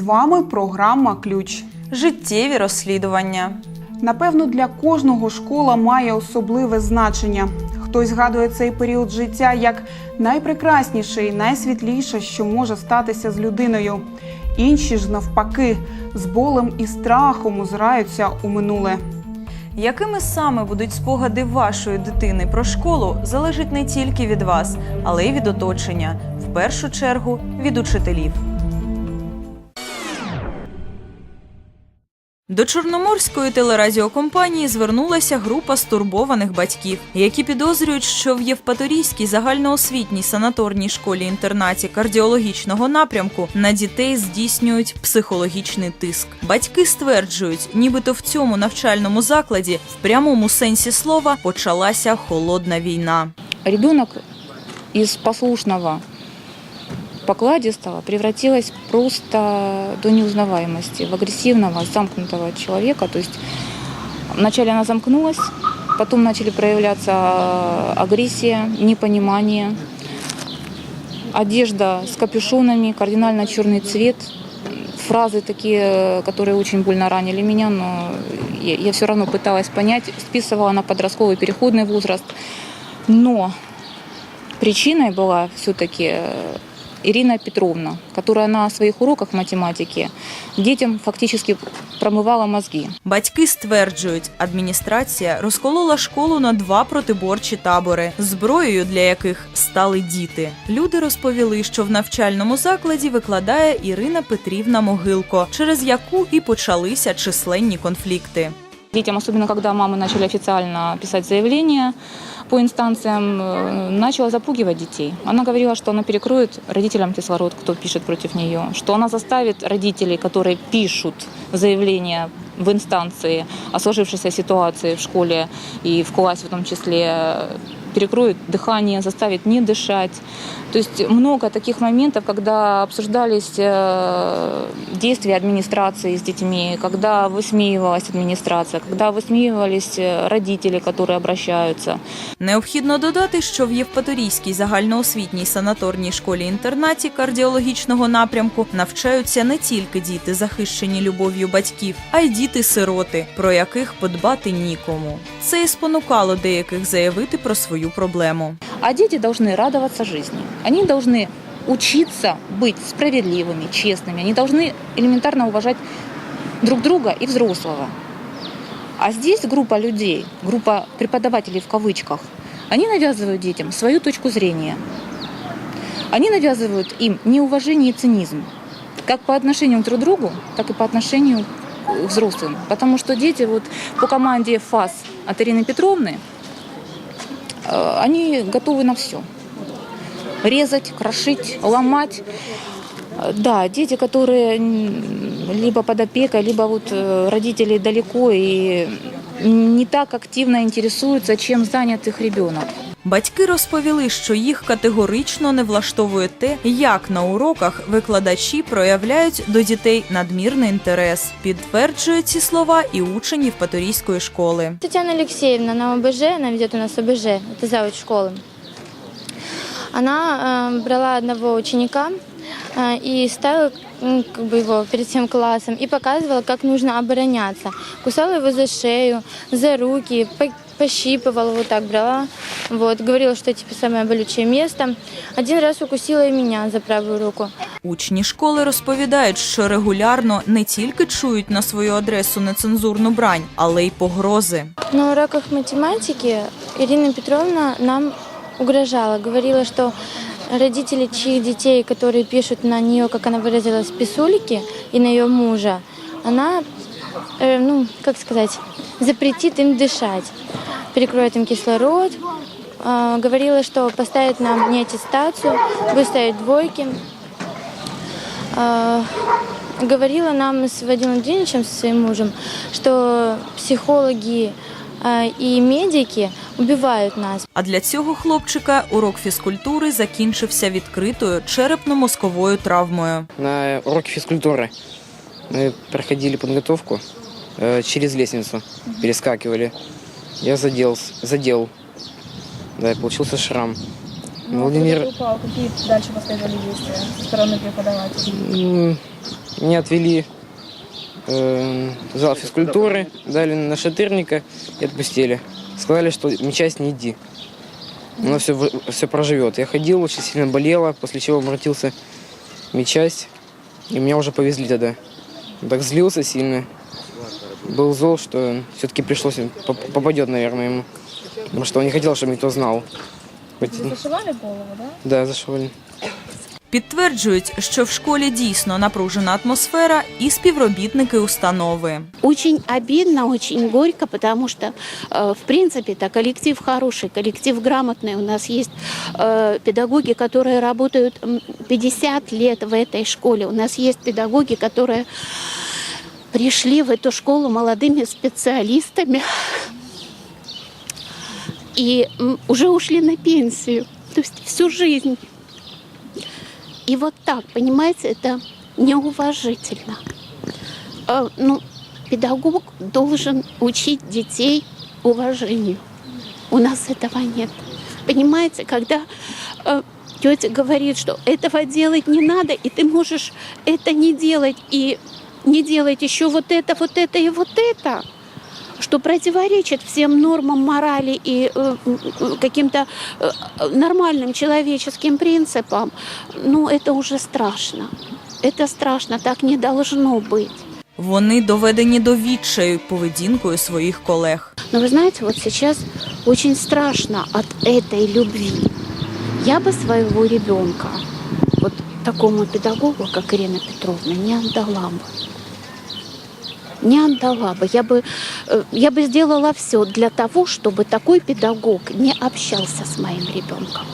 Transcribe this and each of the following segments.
З вами програма Ключ. Життєві розслідування. Напевно, для кожного школа має особливе значення. Хтось згадує цей період життя як найпрекрасніше і найсвітліше, що може статися з людиною. Інші ж, навпаки, з болем і страхом озираються у минуле. Якими саме будуть спогади вашої дитини про школу, залежить не тільки від вас, але й від оточення, в першу чергу від учителів. До Чорноморської телерадіокомпанії звернулася група стурбованих батьків, які підозрюють, що в Євпаторійській загальноосвітній санаторній школі-інтернаті кардіологічного напрямку на дітей здійснюють психологічний тиск. Батьки стверджують, нібито в цьому навчальному закладі в прямому сенсі слова почалася холодна війна. ребенок из послушного покладистого превратилась просто до неузнаваемости в агрессивного, замкнутого человека. То есть вначале она замкнулась, потом начали проявляться агрессия, непонимание, одежда с капюшонами, кардинально черный цвет, фразы такие, которые очень больно ранили меня, но я, я все равно пыталась понять, списывала на подростковый переходный возраст. Но причиной была все-таки Ирина Петровна, которая на своих уроках математики детям фактически промывала мозги. Батьки стверджують, адміністрація розколола школу на два протиборчі табори, зброєю для яких стали діти. Люди розповіли, що в навчальному закладі викладає Ірина Петрівна Могилко, через яку і почалися численні конфлікти. Детям, особенно когда мамы начали официально писать заявления по инстанциям, э, начала запугивать детей. Она говорила, что она перекроет родителям кислород, кто пишет против нее, что она заставит родителей, которые пишут заявления в инстанции о сложившейся ситуации в школе и в классе в том числе, перекроет дыхание, заставит не дышать. То есть много таких моментов, когда обсуждались э, действия администрации с детьми, когда высмеивалась администрация, когда высмеивались э, родители, которые обращаются. Необхідно додати, що в Євпаторійській загальноосвітній санаторній школі-інтернаті кардіологічного напрямку навчаються не тільки діти, захищені любов'ю батьків, а й діти-сироти, про яких подбати нікому. Це і спонукало деяких заявити про свою проблему. А дети должны радоваться жизни. Они должны учиться быть справедливыми, честными. Они должны элементарно уважать друг друга и взрослого. А здесь группа людей, группа преподавателей в кавычках, они навязывают детям свою точку зрения. Они навязывают им неуважение и цинизм. Как по отношению друг к другу, так и по отношению к взрослым. Потому что дети вот по команде ФАС от Ирины Петровны, они готовы на все. Резать, крошить, ломать. Э, Да, дети, которые м, либо под опекой, либо вот э, родители далеко и не так активно интересуются, чем занят их ребенок. Батьки розповіли, що їх категорично не влаштовує те, як на уроках викладачі проявляють до дітей надмірний інтерес. Підтверджує ці слова і учень Євпаторійської школи. Татьяна Алексеевна на ОБЖ, она ведет у нас ОБЖ, это завуч школы. Она э, брала одного ученика э, и ставила м, как бы его перед всем классом и показывала, как нужно обороняться. Кусала его за шею, за руки, по- пощипывала, вот так брала. Вот, говорила, что типа самое болючее место. Один раз укусила и меня за правую руку. Учні школи розповідають, що регулярно не тільки чують на свою адресу нецензурну брань, але й погрози. На уроках математики Ирина Петровна нам угрожала, говорила, что родители чьих детей, которые пишут на нее, как она выразилась, писульки, и на ее мужа, она, э, ну, как сказать, запретит им дышать, перекроет им кислород, э, говорила, что поставит нам не аттестацию, будет ставить двойки. Э, говорила нам с Вадимом Евгеньевичем, со своим мужем, что психологи э, и медики убивают нас. А для цього хлопчика урок фізкультури закінчився відкритою черепно-мозковою травмою. На уроке физкультуры мы проходили подготовку э, через лестницу, перескакивали. Я задел, задел. Да, и получился шрам. Владимир упал, какие дальше последовали действия со стороны преподавателя? Меня отвели э, в зал физкультуры, дали на шатырника и отпустили. Сказали, что часть не иди. Оно все, все проживет. Я ходил, очень сильно болело, после чего обратился в медчасть, и меня уже повезли тогда. Так злился сильно. Был зол, что все-таки пришлось, попадет, наверное, ему. Потому что он не хотел, чтобы никто знал. Зашивали голову, да? Да, зашивали. Підтверджують, що в школі дійсно напружена атмосфера і співробітники установи. Очень обидно, очень горько, потому что, э, в принципе, это коллектив хороший, коллектив грамотный. У нас есть э, педагоги, которые работают м, 50 лет в этой школе. У нас есть педагоги, которые пришли в эту школу молодыми специалистами и м, уже ушли на пенсию. То есть всю жизнь. И вот так, понимаете, это неуважительно. Э, ну, педагог должен учить детей уважению. У нас этого нет. Понимаете, когда э, тетя говорит, что этого делать не надо, и ты можешь это не делать, и не делать еще вот это, вот это и вот это, что противоречит всем нормам морали и э, м, каким-то э, нормальным человеческим принципам, ну, это уже страшно. Это страшно, так не должно быть. Вони доведені до відчаю поведінкою своїх колег. Но вы знаете, вот сейчас очень страшно от этой любви. Я бы своего ребенка вот такому педагогу, как Ирина Петровна, не отдала бы. Не отдала бы. Я бы, э, я бы сделала все для того, чтобы такой педагог не общался с моим ребенком.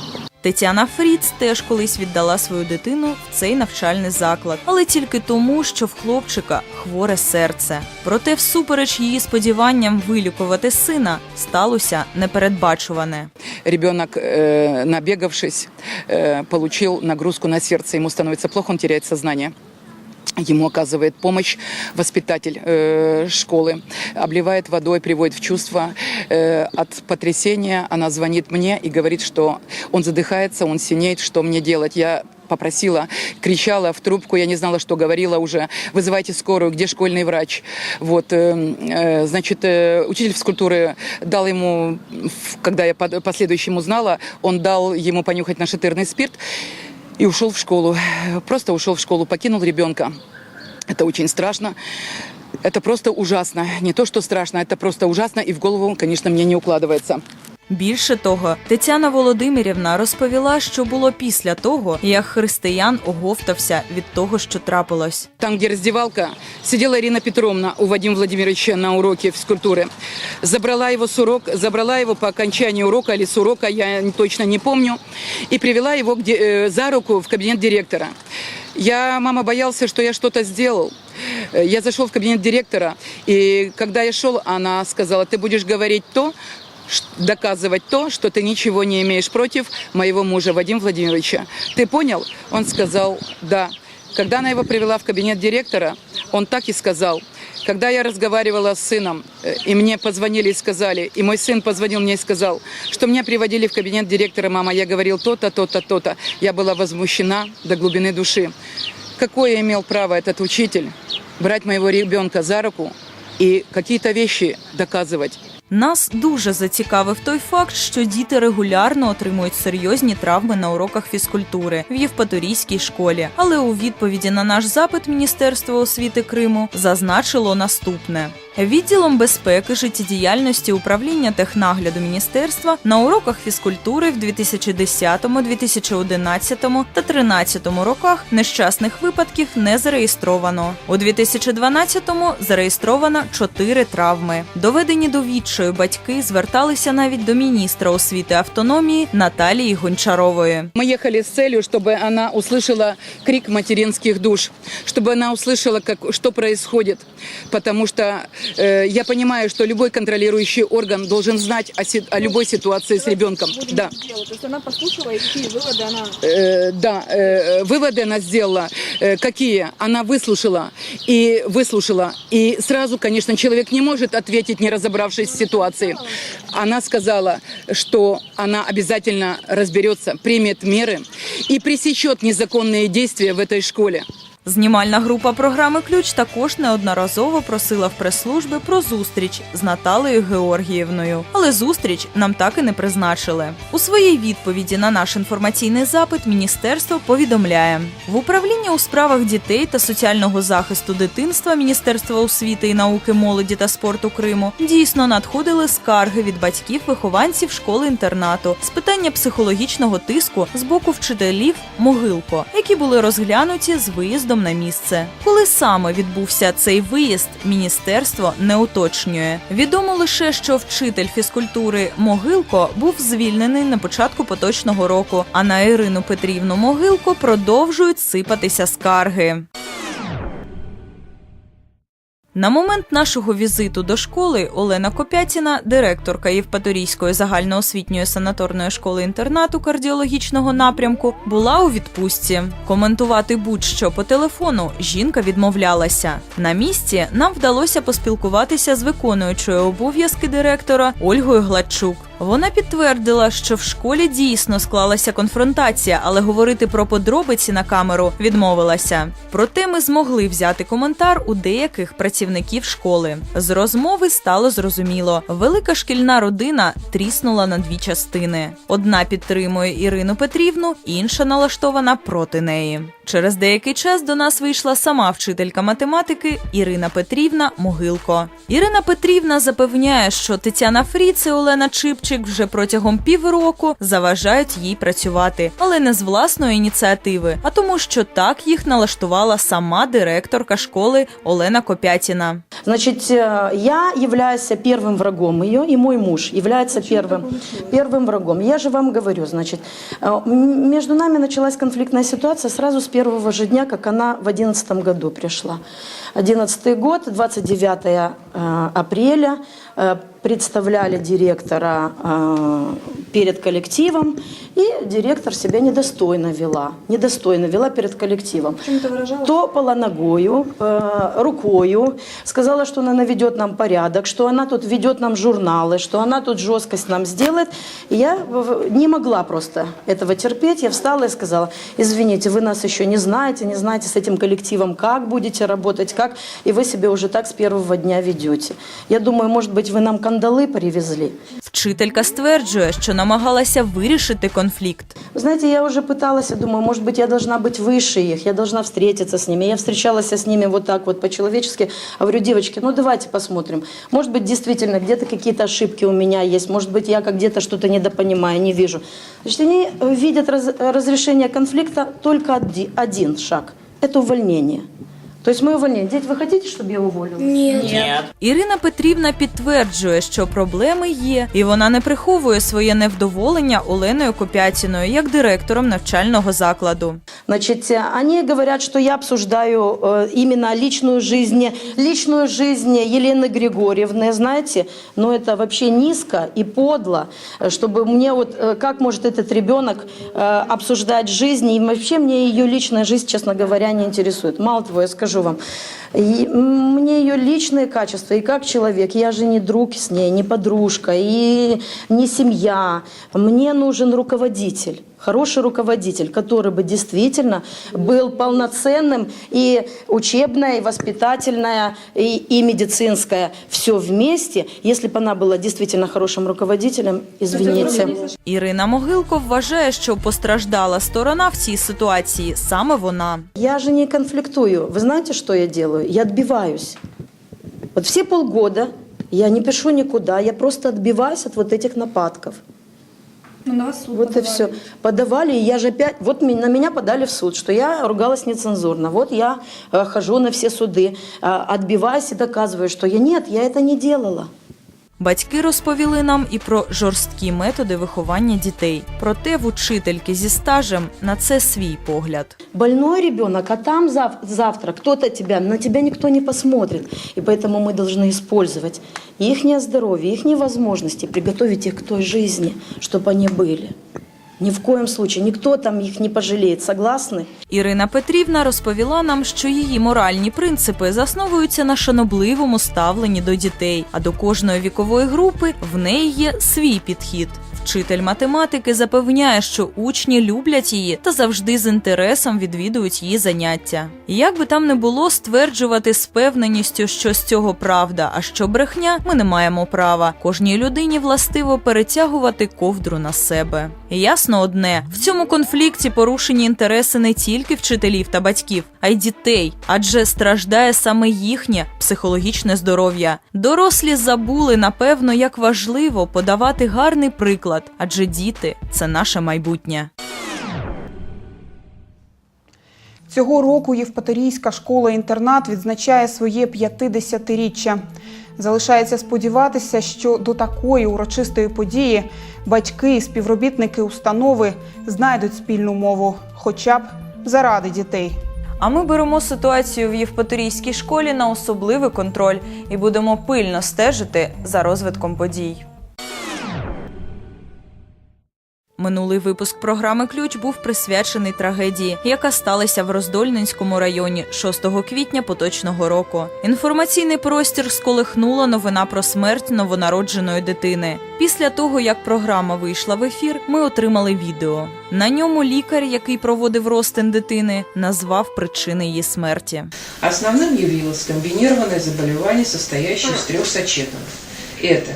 Тетяна Фріц теж колись віддала свою дитину в цей навчальний заклад, але тільки тому, що в хлопчика хворе серце. Проте, всупереч її сподіванням вилікувати сина, сталося непередбачуване. ребенок, э, набегавшись, э, получил нагрузку на сердце, ему становится плохо, он теряет сознание. Ему оказывает помощь воспитатель э, школы, обливает водой, приводит в чувство. Э, от потрясения она звонит мне и говорит, что он задыхается, он синеет, что мне делать. Я попросила, кричала в трубку, я не знала, что говорила уже. Вызывайте скорую, где школьный врач? Вот, э, э, значит, э, учитель физкультуры дал ему, когда я последующим узнала, он дал ему понюхать нашатырный спирт и ушел в школу. Просто ушел в школу, покинул ребенка. Это очень страшно. Это просто ужасно. Не то, что страшно, это просто ужасно, и в голову, конечно, мне не укладывается. Більше того, Тетяна Володимирівна розповіла, що було після того, як християн оговтався від того, що трапилось. Там, где раздевалка, сидела Ирина Петровна у Вадима Владимировича на уроке физкультуры. Забрала его с урок, забрала его по окончании урока или с урока, я не- точно не помню, и привела его где, э, за руку в кабинет директора. Я, мама, боялся, что я что-то сделал. Э, Я зашел в кабинет директора, и когда я шел, она сказала, ты будешь говорить то, ш- доказывать то, что ты ничего не имеешь против моего мужа Вадима Владимировича. Ты понял? Он сказал, да. Когда она его привела в кабинет директора, он так и сказал. Когда я разговаривала с сыном, э, и мне позвонили и сказали, и мой сын позвонил мне и сказал, что меня приводили в кабинет директора, мама, я говорил то-то, то-то, то-то. Я была возмущена до глубины души. Какое имел право этот учитель брать моего ребенка за руку и какие-то вещи доказывать? Нас дуже зацікавив той факт, що діти регулярно отримують серйозні травми на уроках фізкультури в Євпаторійській школі. Але у відповіді на наш запит Міністерство освіти Криму зазначило наступне. Відділом безпеки, життєдіяльності управління технагляду міністерства на уроках фізкультури в 2010, 2011 та 2013 роках нещасних випадків не зареєстровано. У 2012-му зареєстровано 4 травми. Доведені до відчаю батьки зверталися навіть до міністра освіти автономії Наталії Гончарової. Мы ехали с целью, чтобы она услышала крик материнских душ, чтобы она услышала, как, что происходит. Потому что э, я понимаю, что любой контролирующий орган должен знать о, си- о любой ситуации с ребенком. Да. То есть она послушала, и какие выводы она... Э, да, э, выводы она сделала. Э, какие? Она выслушала и выслушала. И сразу, конечно, человек не может ответить, не разобравшись в ситуации. Она сказала, что она обязательно разберется, примет меры и пресечет незаконные действия в этой школе. Знімальна група програми Ключ також неодноразово просила в прес-служби про зустріч з Наталею Георгіївною, але зустріч нам так і не призначили. У своїй відповіді на наш інформаційний запит міністерство повідомляє в управлінні у справах дітей та соціального захисту дитинства Міністерства освіти і науки, молоді та спорту Криму дійсно надходили скарги від батьків вихованців школи-інтернату з питання психологічного тиску з боку вчителів Могилко, які були розглянуті з виїздом на місце. Коли саме відбувся цей виїзд, міністерство не уточнює. Відомо лише, що вчитель фізкультури Могилко був звільнений на початку поточного року. А на Ірину Петрівну Могилко продовжують сипатися скарги. На момент нашого візиту до школи Олена Копятіна, директорка Євпаторійської загальноосвітньої санаторної школи інтернату кардіологічного напрямку, була у відпустці. Коментувати будь-що по телефону жінка відмовлялася. На місці нам вдалося поспілкуватися з виконуючою обов'язки директора Ольгою Гладчук. Вона підтвердила, що в школі дійсно склалася конфронтація, але говорити про подробиці на камеру відмовилася. Проте ми змогли взяти коментар у деяких працівників школи. З розмови стало зрозуміло: велика шкільна родина тріснула на дві частини. Одна підтримує Ірину Петрівну, інша налаштована проти неї. Через деякий час до нас вийшла сама вчителька математики Ірина Петрівна Могилко. Ірина Петрівна запевняє, що Тетяна Фріц і Олена Чипчик вже протягом півроку заважають їй працювати, але не з власної ініціативи, а тому, що так їх налаштувала сама директорка школи Олена Копятіна. Значит, э, я являюсь первым врагом ее, и мой муж является первым, первым врагом. Я же вам говорю, значит, э, м- между нами началась конфликтная ситуация сразу с первого же дня, как она в одиннадцатом году пришла. Одиннадцатый год, 29 э, апреля, э, представляли директора э, перед коллективом, и директор себя недостойно вела, недостойно вела перед коллективом. Выражалось? Топала ногою, рукою, сказала, что она наведет нам порядок, что она тут ведет нам журналы, что она тут жесткость нам сделает. И я не могла просто этого терпеть. Я встала и сказала, извините, вы нас еще не знаете, не знаете с этим коллективом, как будете работать, как, и вы себя уже так с первого дня ведете. Я думаю, может быть, вы нам кандалы привезли. Вчителька стверджує, що намагалася вирішити конфлікт. Вы знаете, я уже пыталась, я думаю, может быть, я должна быть выше их, я должна встретиться с ними. Я встречалась с ними вот так вот по-человечески. Говорю, девочки, ну давайте посмотрим. Может быть, действительно, где-то какие-то ошибки у меня есть. Может быть, я как где-то что-то недопонимаю, не вижу. Значит, они э, видят раз- разрешение конфликта только оди- один шаг. Это увольнение. То есть мы увольняем. Дети, вы хотите, чтобы я уволила? Нет. Ірина Петрівна підтверджує, що проблеми є, і вона не приховує своє невдоволення Оленою Копятіною як директором навчального закладу. Значит, э, они говорят, что я обсуждаю э, именно личную жизнь, личную жизнь Елены Григорьевны, знаете, но это вообще низко и подло, э, чтобы мне вот, э, как может этот ребенок э, обсуждать жизнь, и вообще мне ее личная жизнь, честно говоря, не интересует. Мало того, я скажу вам, и, мне ее личные качества, и как человек, я же не друг с ней, не подружка, и не семья, мне нужен руководитель хороший руководитель, который бы действительно был полноценным и учебная, и воспитательная, и, и медицинская, все вместе. Если бы она была действительно хорошим руководителем, извините. Ірина Могилко вважає, що постраждала сторона в цій ситуації саме вона. Я же не конфликтую. Вы знаете, что я делаю? Я отбиваюсь. Вот все полгода я не пишу никуда, я просто отбиваюсь от вот этих нападков. Ну, на вас суд Вот и подавали. все. Подавали, и я же опять... Вот ми- на меня подали в суд, что я ругалась нецензурно. Вот я э, хожу на все суды, э, отбиваюсь и доказываю, что я... Нет, я это не делала. Батьки розповіли нам і про жорсткі методи виховання дітей. Проте в учительки зі стажем на це свій погляд. Больной ребенок, а там зав- завтра кто-то тебя, на тебя никто не посмотрит. И поэтому мы должны использовать их здоровье, их возможности, приготовить их к той жизни, чтобы они были. Ни в коем случае, ніхто там їх не пожаліє, согласны? Ірина Петрівна розповіла нам, що її моральні принципи засновуються на шанобливому ставленні до дітей, а до кожної вікової групи в неї є свій підхід. Вчитель математики запевняє, що учні люблять її та завжди з інтересом відвідують її заняття. Як би там не було стверджувати з певненістю, що з цього правда, а що брехня, ми не маємо права. Кожній людині властиво перетягувати ковдру на себе. Ясно одне: в цьому конфлікті порушені інтереси не тільки вчителів та батьків, а й дітей, адже страждає саме їхнє психологічне здоров'я. Дорослі забули напевно, як важливо подавати гарний приклад, адже діти це наше майбутнє. Цього року Євпаторійська школа-інтернат відзначає своє 50-річчя. Залишається сподіватися, що до такої урочистої події батьки і співробітники установи знайдуть спільну мову, хоча б заради дітей. А ми беремо ситуацію в Євпаторійській школі на особливий контроль і будемо пильно стежити за розвитком подій. Минулий випуск програми Ключ був присвячений трагедії, яка сталася в Роздольненському районі 6 квітня поточного року. Інформаційний простір сколихнула новина про смерть новонародженої дитини. Після того, як програма вийшла в ефір, ми отримали відео. На ньому лікар, який проводив розтин дитини, назвав причини її смерті. Основным явилось комбинированное заболевание, состоящее из трех сочетанных. Это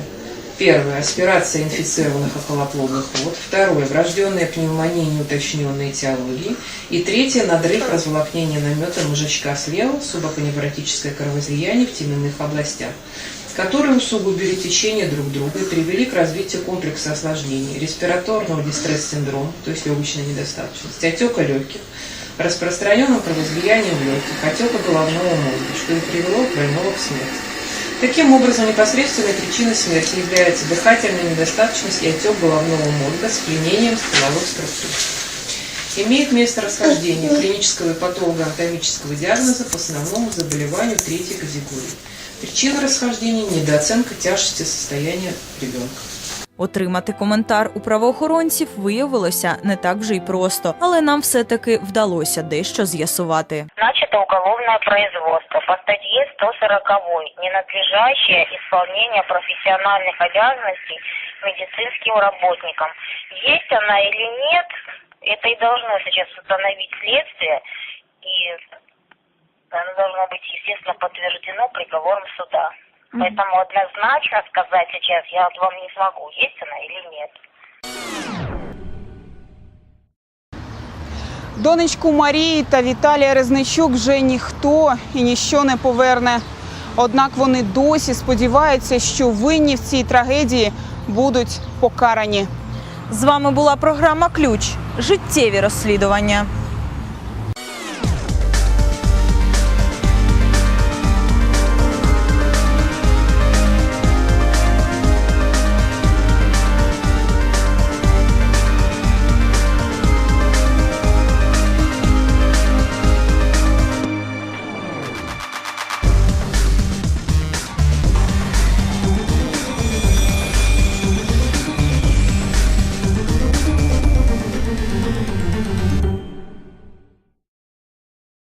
первое – аспирация инфицированных околоплодных вод, второе – врожденная пневмония неуточненной этиологии, и третье – надрыв разволокнения намета мозжечка слева, субоконевротическое кровоизлияние в теменных областях, которые усугубили течение друг друга и привели к развитию комплекса осложнений. Респираторного дистресс-синдрома, то есть легочной недостаточности, отека легких, распространенным кровоизлиянием в легких, отека головного мозга, что и привело к больного к смерти. Таким образом, непосредственной причиной смерти является дыхательная недостаточность и отек головного мозга с пленением стволовых структур. Имеет место расхождение клинического и патологоанатомического диагноза по основному заболеванию третьей категории. Причина расхождения – недооценка тяжести состояния ребенка. Отримати коментар у правоохоронців виявилося не так вже й просто, але нам все-таки вдалося дещо з'ясувати. Начато уголовное производство по статье 140 ненадлежащее исполнение профессиональных обязанностей медицинским работникам. Есть она или нет, это и должно сейчас установить следствие, и оно должно быть, естественно, подтверждено приговором суда. Поэтому однозначно сказать сейчас я вам не смогу, есть она или нет. Донечку Марії та Віталія Резничук вже ніхто і ніщо не поверне. Однак вони досі сподіваються, що винні в цій трагедії будуть покарані. З вами була програма Ключ. Життєві розслідування.